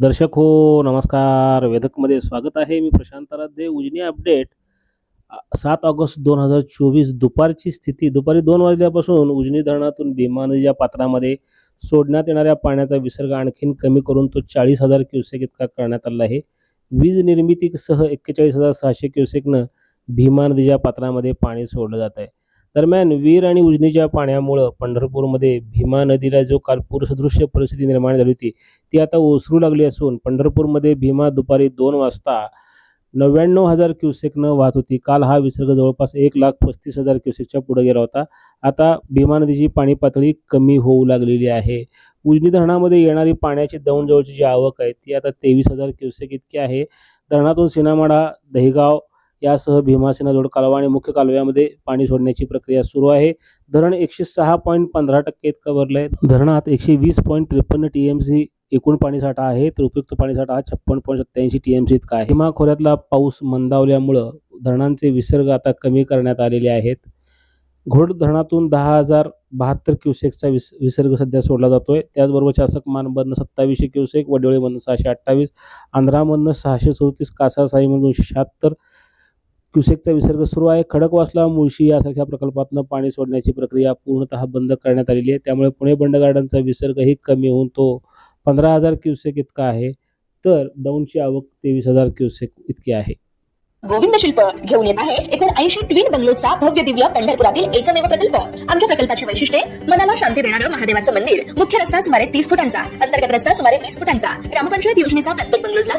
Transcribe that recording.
दर्शक हो नमस्कार. वेदकमध्ये स्वागत आहे. मी प्रशांत आराध्य उजनी अपडेट. सात ऑगस्ट दोन हजार चोवीस दुपारची स्थिती. दुपारी दोन वाजल्यापासून उजनी धरणातून भीमा नदीच्या पात्रामध्ये सोडण्यात येणाऱ्या पाण्याचा विसर्ग आणखीन कमी करून तो चाळीस हजार क्युसेक इतका करण्यात आला आहे. वीज निर्मितीसह एक्केचाळीस हजार सहाशे क्युसेकनं भीमा नदीच्या पात्रामध्ये पाणी सोडलं जात आहे. दरम्यान वीर आणि उजनीच्या पाण्यामुळं पंढरपूरमध्ये भीमा नदीला जो काल पूरसदृश्य परिस्थिती निर्माण झाली होती ती आता ओसरू लागली असून पंढरपूरमध्ये भीमा दुपारी दोन वाजता नव्याण्णव हजार क्युसेकनं वाहत होती. काल हा विसर्ग जवळपास एक लाख पस्तीस हजार क्युसेकच्या पुढे गेला होता. आता भीमा नदीची पाणी पातळी कमी होऊ लागलेली आहे. उजनी धरणामध्ये येणारी पाण्याची दौंडजवळची जी आवक आहे ती आता तेवीस हजार क्युसेक इतकी आहे. धरणातून सिनामाडा दहिगाव यासह भीमासेना जोड कालवा आणि मुख्य कालव्यामध्ये पाणी सोडण्याची प्रक्रिया सुरू आहे. धरण एकशे सहा पॉईंट पंधरा टक्के इतकं भरलं आहे धरणात एकशे वीस पॉईंट त्रेपन्न टी एम सी एकूण पाणीसाठा आहे. तर उपयुक्त पाणीसाठा हा छप्पन पॉईंट सत्याऐंशी टी एम सी इतका आहे. हिमा खोऱ्यातला पाऊस मंदावल्यामुळं धरणांचे विसर्ग आता कमी करण्यात आलेले आहेत. घोड धरणातून दहा हजार बहात्तर क्युसेकचा विस विसर्ग सध्या सोडला जातोय. त्याचबरोबर शासक मानबंधन सत्तावीसशे क्युसेक वडवळीमधनं सहाशे अठ्ठावीस आंध्रामधनं सहाशे चौतीस कासारसाईमधून शहात्तर क्युसेकचा विसर्ग सुरू आहे. खडकवासला मुळशी यासारख्या प्रकल्पातनं पाणी सोडण्याची प्रक्रिया पूर्णतः बंद करण्यात आलेली आहे. त्यामुळे पुणे बंड गार्डनचा विसर्गही कमी होऊन तो पंधरा हजार क्युसेक इतका आहे. तर दौंडची आवक तेवीस हजार क्युसेक इतकी आहे. गोविंद शिल्प घेऊन येत आहे. एकोणऐंशी ट्विन बंगलोचा भव्य दिव्य पंढरपुरातील एकमेव प्रकल्प. आमच्या प्रकल्पाची वैशिष्ट्ये मनाला शांती देणारं महादेवाचं मंदिर. मुख्य रस्ता सुमारे तीस फुटांचा. अंतर्गत रस्ता सुमारे वीस फुटांचा. ग्रामपंचायत योजनेचा प्रत्येक बंगलोजला